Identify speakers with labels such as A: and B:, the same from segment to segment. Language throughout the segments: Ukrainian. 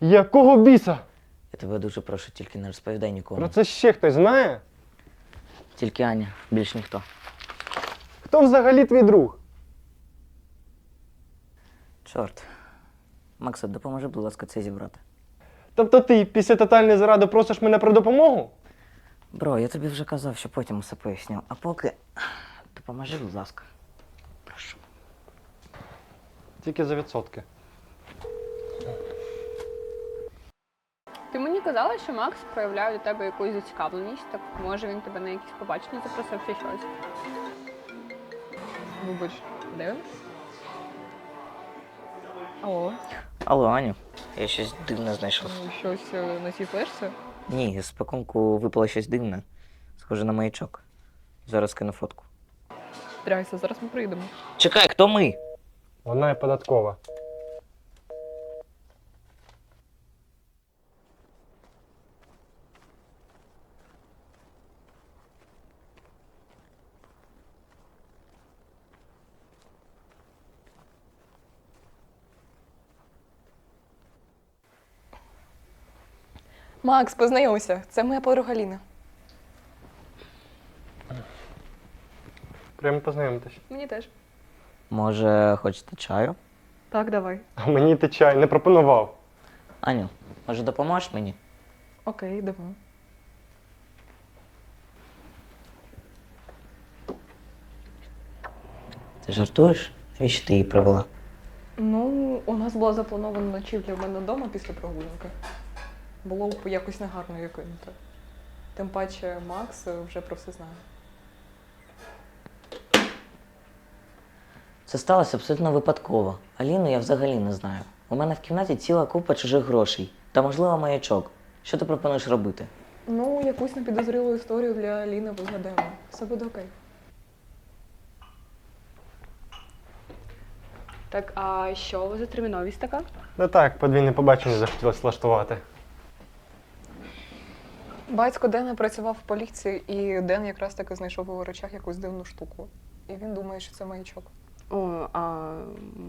A: Якого біса?
B: Я тебе дуже прошу, тільки не розповідай нікому.
A: Про це ще хтось знає?
B: Тільки Аня, більш ніхто.
A: Хто взагалі твій друг?
B: Чорт. Макса, допоможи, будь ласка, це зібрати.
A: Тобто ти після тотальної зради просиш мене про допомогу?
B: Бро, я тобі вже казав, що потім усе поясню. А поки допоможи, будь ласка. Прошу.
A: Тільки за відсотки.
C: Ти мені казала, що Макс проявляє до тебе якусь зацікавленість, так може він тебе на якісь побачення запросив чи щось. Вибач, він? Алло,
B: Алло, Аню, я щось дивне знайшов.
C: ну, щось е, на цій флешці?
B: Ні, з пакунку випало щось дивне. Схоже на маячок. Зараз кину фотку.
C: Тряйся, зараз ми прийдемо.
B: Чекай, хто ми?
A: Вона і податкова.
D: Макс, познайомся. Це моя подруга Ліна.
A: Прямо познайомитись.
C: Мені теж.
B: Може, хочете чаю?
C: Так, давай.
A: А мені ти чай не пропонував.
B: Аню, може допоможеш мені?
D: Окей, давай.
B: Ти жартуєш? Навіщо ти її привела?
D: Ну, у нас була запланована ночівля в мене вдома після прогулянки. Було б якось негарно кинути. Тим паче Макс вже про все знає.
B: Це сталося абсолютно випадково. Аліну я взагалі не знаю. У мене в кімнаті ціла купа чужих грошей та, можливо, маячок. Що ти пропонуєш робити?
D: Ну, якусь непідозрілу історію для Ліни вигадаємо. Все буде окей.
C: Так, а що у вас за терміновість така?
A: Ну так, подвійне побачення захотілося влаштувати.
D: Батько Дена працював в поліції, і Ден якраз таки знайшов у його речах якусь дивну штуку. І він думає, що це маячок.
C: О, а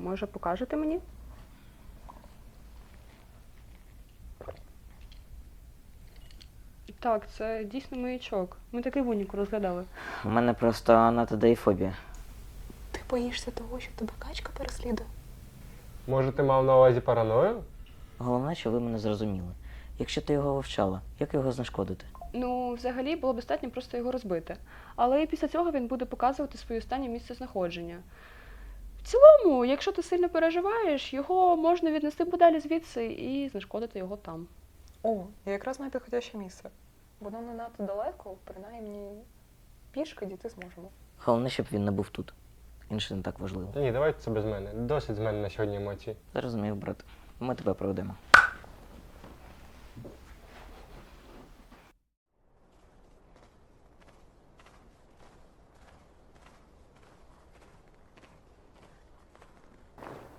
C: може покажете мені? Так, це дійсно маячок. Ми такий в уніку розглядали.
B: У мене просто анатодеїфобія.
D: Ти боїшся того, що тебе качка переслідує?
A: Може, ти мав на увазі параною?
B: Головне, що ви мене зрозуміли. Якщо ти його вивчала, як його знешкодити?
C: Ну, взагалі було б достатньо просто його розбити. Але і після цього він буде показувати своє останнє місце знаходження. В цілому, якщо ти сильно переживаєш, його можна віднести подалі звідси і знешкодити його там.
D: О, я якраз маю підходяще місце. Воно не надто далеко, принаймні пішки дійти зможемо.
B: Головне, щоб він не був тут. Інше не так важливо.
A: Та ні, давайте це без мене. Досить з мене на сьогодні емоцій.
B: Зрозумів, брат. Ми тебе проведемо.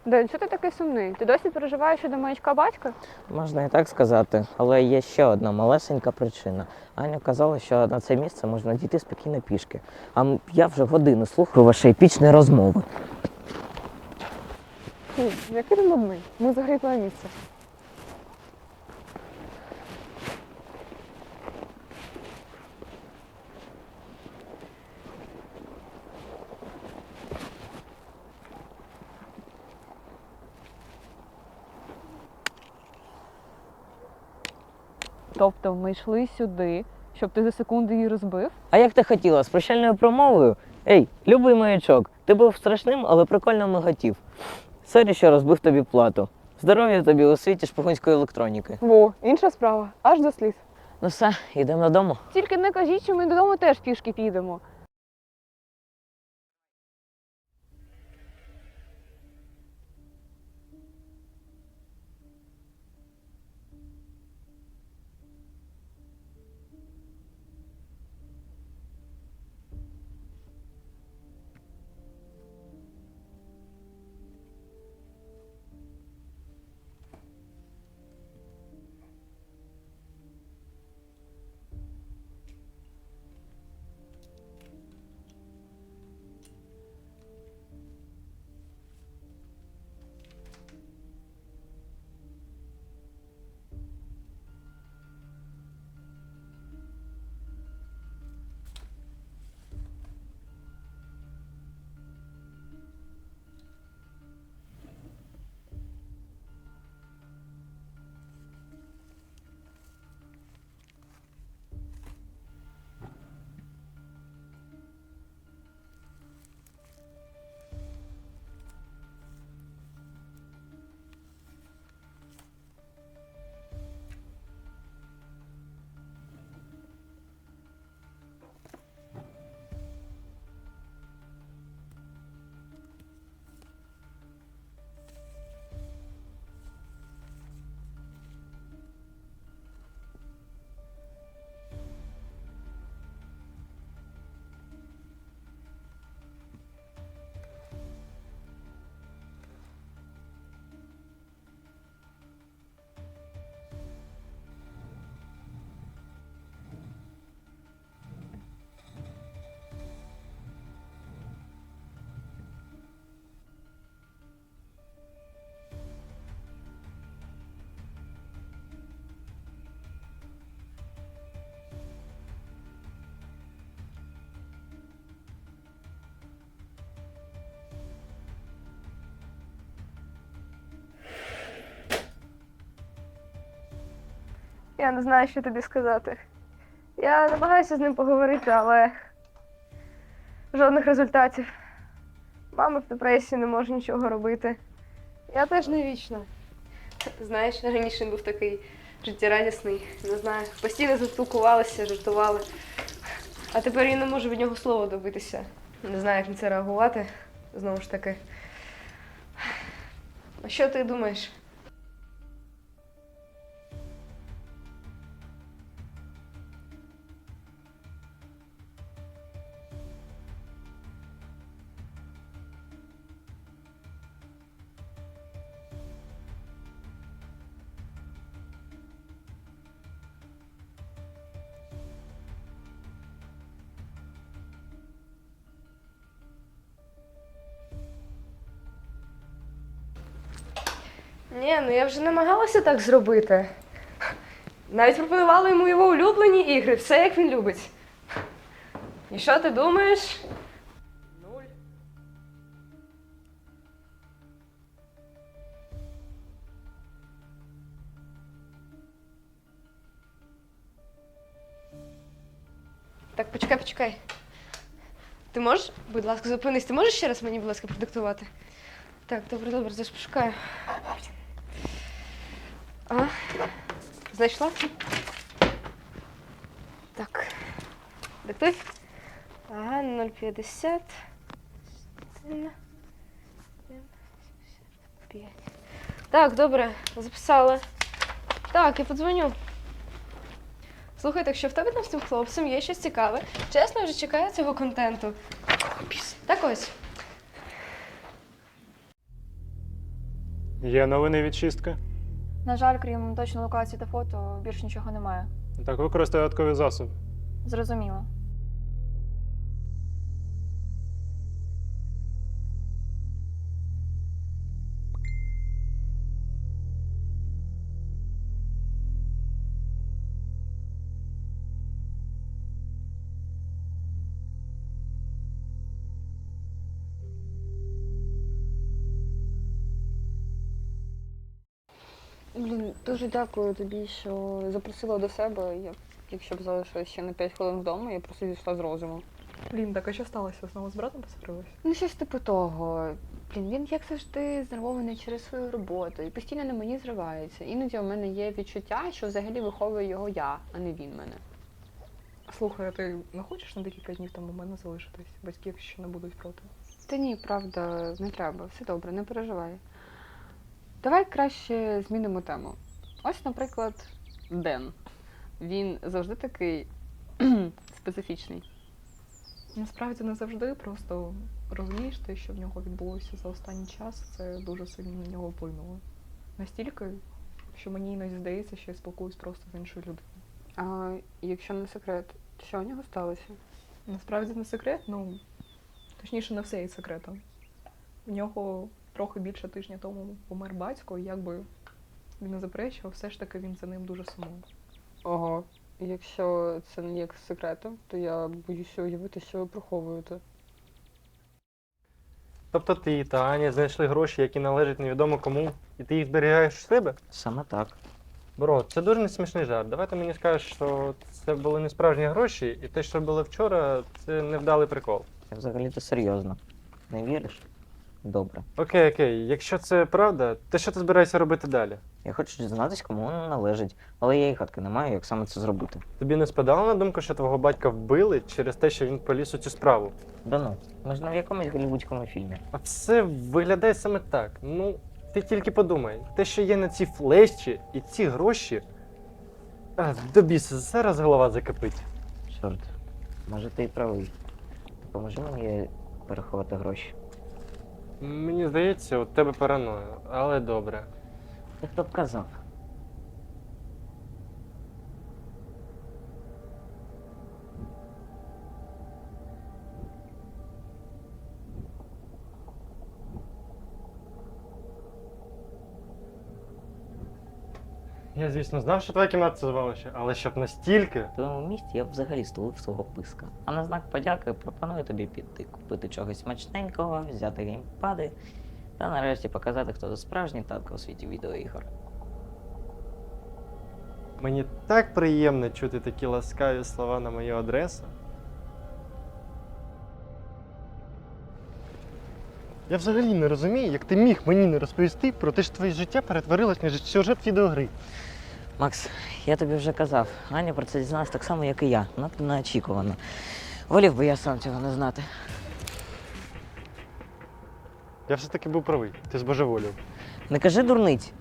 C: Ден, що ти такий сумний? Ти досі переживаєш щодо маячка батька?
B: Можна і так сказати, але є ще одна малесенька причина. Аня казала, що на це місце можна дійти спокійно пішки. А м- я вже годину слухаю ваші епічні розмови.
D: Який ти нудний? Ми загрібла місце.
C: Тобто ми йшли сюди, щоб ти за секунду її розбив?
B: А як ти хотіла, з прощальною промовою? Ей, любий маячок, ти був страшним, але прикольно миготів. Сорі, що розбив тобі плату. Здоров'я тобі у світі шпигунської електроніки.
D: Во, інша справа, аж до сліз.
B: Ну все, йдемо додому.
C: Тільки не кажіть, що ми додому теж пішки підемо.
E: Я не знаю, що тобі сказати. Я намагаюся з ним поговорити, але жодних результатів. Мама в депресії не може нічого робити. Я теж не вічна. Знаєш, раніше він був такий життєрадісний, не знаю, постійно заспілкувалися, жартували. А тепер я не можу від нього слова добитися. Не знаю, як на це реагувати. Знову ж таки. А що ти думаєш? Ні, ну я вже намагалася так зробити. Навіть пропонувала йому його улюблені ігри, все як він любить. І що ти думаєш? Нуль. Так, почекай, почекай. Ти можеш, будь ласка, зупинись, ти можеш ще раз мені, будь ласка, продиктувати? Так, добре, добре, зараз пошукаю. А, знайшла? Так. Диктуй. Ага, 050. 5. Так, добре, записала. Так, я подзвоню. Слухай, так що в тебе там з тим хлопцем є щось цікаве. Чесно, вже чекаю цього контенту. Так ось.
A: Є новини від чистки.
F: На жаль, крім точної локації та фото, більш нічого немає.
A: Так, використай додаткові засоби.
F: Зрозуміло.
D: Блін, дуже дякую тобі, що запросила до себе. Я, якщо б залишилась ще на 5 хвилин вдома, я просто зійшла з розуму.
G: Блін, так а що сталося? Знову з братом посварилась?
C: Ну, щось типу того. Блін, він як завжди знервований через свою роботу і постійно на мені зривається. Іноді у мене є відчуття, що взагалі виховую його я, а не він мене.
G: Слухай, а ти не хочеш на декілька днів там у мене залишитись? Батьки ще не будуть проти.
C: Та ні, правда, не треба. Все добре, не переживай. Давай краще змінимо тему. Ось, наприклад, Ден. Він завжди такий специфічний.
G: Насправді не завжди, просто розумієш те, що в нього відбулося за останній час, це дуже сильно на нього вплинуло. Настільки, що мені іноді здається, що я спілкуюсь просто з іншою людиною.
C: А якщо не секрет, що у нього сталося?
G: Насправді не секрет, ну точніше, не все є секретом. В нього трохи більше тижня тому помер батько, і якби він не заперечував, все ж таки він за ним дуже сумує.
C: Ого, якщо це не є секретом, то я боюся уявити, що ви приховуєте.
A: Тобто ти та Аня знайшли гроші, які належать невідомо кому, і ти їх зберігаєш в себе?
B: Саме так.
A: Бро, це дуже несмішний жарт. Давай ти мені скажеш, що це були не справжні гроші, і те, що було вчора, це невдалий прикол.
B: Я взагалі-то серйозно. Не віриш? Добре.
A: Окей, окей, якщо це правда, то що ти збираєшся робити далі?
B: Я хочу дізнатися, кому воно належить, але я і гадки не маю, як саме це зробити.
A: Тобі не спадало на думку, що твого батька вбили через те, що він поліз у цю справу?
B: Да ну, ми ж не в якомусь голівудському фільмі.
A: А це виглядає саме так. Ну, ти тільки подумай, те, що є на цій флешці і ці гроші. А, до біса, зараз голова закипить.
B: Чорт, може ти і правий. Поможи мені переховати гроші.
A: Мені здається, у тебе параноя, але добре.
B: Хто б казав?
A: Я, звісно, знав, що твоя кімната це звалище, але щоб настільки.
B: В твоєму місті я б взагалі стулив свого писка. А на знак подяки пропоную тобі піти купити чогось смачненького, взяти геймпади та нарешті показати, хто за справжній татко у світі відеоігор.
A: Мені так приємно чути такі ласкаві слова на мою адресу. Я взагалі не розумію, як ти міг мені не розповісти про те, що твоє життя перетворилось на сюжет відеогри.
B: Макс, я тобі вже казав, Аня про це дізналась так само, як і я. Надто неочікувано. Волів би я сам цього не знати.
A: Я все-таки був правий, ти збожеволів.
B: Не кажи дурниць.